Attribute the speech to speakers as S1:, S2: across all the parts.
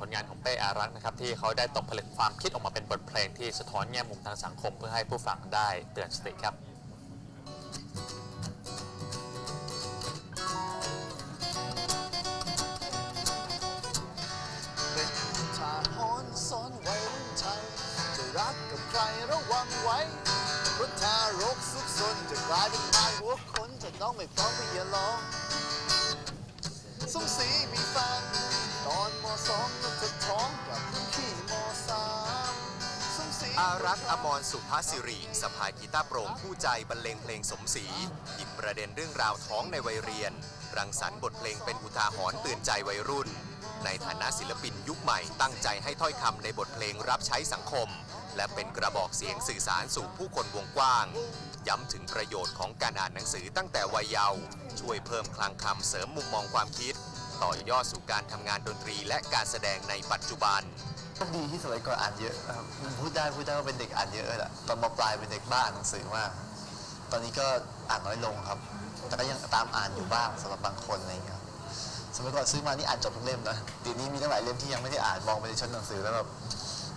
S1: ผลงานของเป้อารักษ์นะครับที่เขาได้ตกผลึกความคิดออกมาเป็นบทเพลงที่สะท้อนแง่มุมทางสังคมเพื่อให้ผู้ฟังได้เตือนสติครับ
S2: เป็นทหารสอนวัยรุ่นไทยจะรักกับใครระวังไว้เพราะทารกสุขสนจะกลายเป็นนายหัวคนจะต้องไม่พร้อมก็อย่าลองสมศรีมีแฟนตอนมสอง รั
S3: กอมรสุภาสิริสภายกีตาร์โปร่งผู้ใจบรรเลงเพลงสมศรีหยิบประเด็นเรื่องราวท้องในวัยเรียน รังสรรค์บทเพลงเป็นอุทาหรณ์เตือนใจวัยรุ่น ในฐานะศิลปินยุคใหม่ตั้งใจให้ถ้อยคำในบทเพลงรับใช้สังคม และเป็นกระบอกเสียงสื่อสารสู่ผู้คนวงกว้าง ย้ำถึงประโยชน์ของการอ่านหนังสือตั้งแต่วัยเยาว์ช่วยเพิ่มคลังคำเสริมมุมมองความคิด ต่อยอดสู่การทำงานดนตรีและการแสดงในปัจจุบัน
S2: คดีที่สมัยก่อนอ่านเยอะนะครับพูดได้พูดได้ว่าเป็นเด็กอ่านเยอะแหละตอนมปลายเป็นเด็กบ้าอ่านหนังสือมากตอนนี้ก็อ่านน้อยลงครับ แต่ก็ยังตามอ่านอยู่บ้างสำหรับบางคนอะไรอย่างเงี้ยครับสมัยก่อนซื้อมานี่อ่านจบทุกเล่มนะเดี๋ยวนี้มีตั้งหลายเล่มที่ยังไม่ได้อ่านมองไปในชั้นหนังสือแล้วแบบ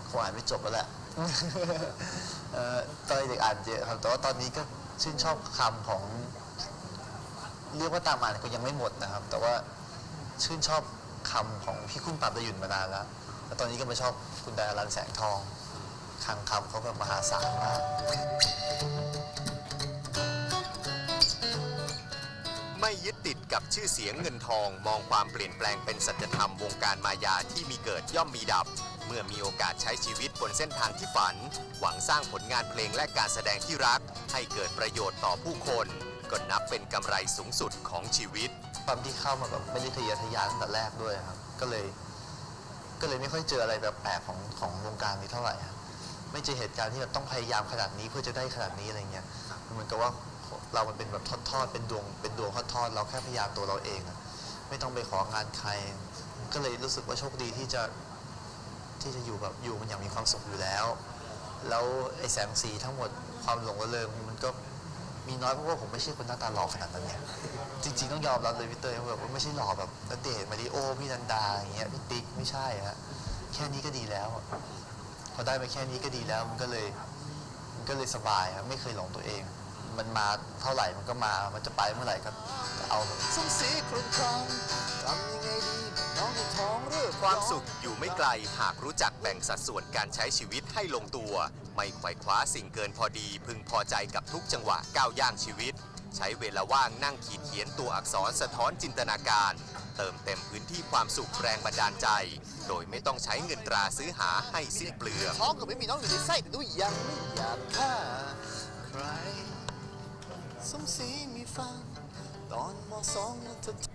S2: คงอ่านไม่จบแล้วแหละเอ่อตอนเด็กอ่านเยอะครับแต่ว่าตอนนี้ก็ชื่นชอบคำของ เรียกว่าตามอ่านก็ยังไม่หมดนะครับ แต่ว่าชื่นชอบคำของพี่คุณปราบประยุนมานานแล้ว แล้วตอนนี้ก็มาชอบคุณดารันแสงทองคลังคำเขาแบบมหาศาลมาก
S3: ไม่ยึดติดกับชื่อเสียงเงินทองมองความเปลี่ยนแปลงเป็นสัจธรรมวงการมายาที่มีเกิดย่อมมีดับ เมื่อมีโอกาสใช้ชีวิตบนเส้นทางที่ฝัน หวังสร้างผลงานเพลงและการแสดงที่รัก ให้เกิดประโยชน์ต่อผู้คนก็นับเป็นกำไรสูงสุดของชีวิต
S2: ความที่เข้ามาแบบไม่ได้ทะเยอทะยานตั้งแต่แรกด้วยครับ ก็เลย ก็เลยไม่ค่อยเจออะไรแบบแปลกของของวงการนี้เท่าไหร่ครับไม่เจอเหตุการณ์ที่แบบต้องพยายามขนาดนี้เพื่อจะได้ขนาดนี้อะไรเงี้ยมันเหมือนกับว่าเรามันเป็นแบบทอดๆเป็นดวงเป็นดวงทอดๆเราแค่พยายามตัวเราเองอะไม่ต้องไปของานใคร ก็เลยรู้สึกว่าโชคดีที่จะที่จะอยู่แบบอยู่มันอย่างมีความสุขอยู่แล้ว แล้วไอ้แสงสีทั้งหมดความหลงระเริงมันก็ มีน้อยเพราะว่าผมไม่ใช่คนหน้าตาหล่อขนาดนั้นเนี่ยจริง ๆ ต้องยอมรับเลยพี่เตยว่าแบบว่าไม่ใช่หล่อแบบณเดชน์มาริโอพี่นันดาอย่างเงี้ยพี่ติ๊กไม่ใช่ฮะแค่นี้ก็ดีแล้วอะพอได้มาแค่นี้ก็ดีแล้วมันก็เลยมันก็เลยสบายครับไม่เคยหลงตัวเอง มันมาเท่าไหร่มันก็มามันจะไปเมื่อไหร่ก็เอา สมศรีครุนครอง
S3: ความสุขอยู่ไม่ไกลหากรู้จักแบ่งสัดส่วนการใช้ชีวิตให้ลงตัว ไม่ไขว่คว้าสิ่งเกินพอดี พึงพอใจกับทุกจังหวะก้าวย่างชีวิต ใช้เวลาว่างนั่งขีดเขียนตัวอักษรสะท้อนจินตนาการ เติมเต็มพื้นที่ความสุขแรงบันดาลใจ โดยไม่ต้องใช้เงินตราซื้อหาให้สิ้นเปลือง
S2: ท้องก็ไม่มีน้องอยู่ในไส้แต่ดูยังไม่อยากฆ่าใครสมศรีมีแฟนตอนมสองนั้นเธอ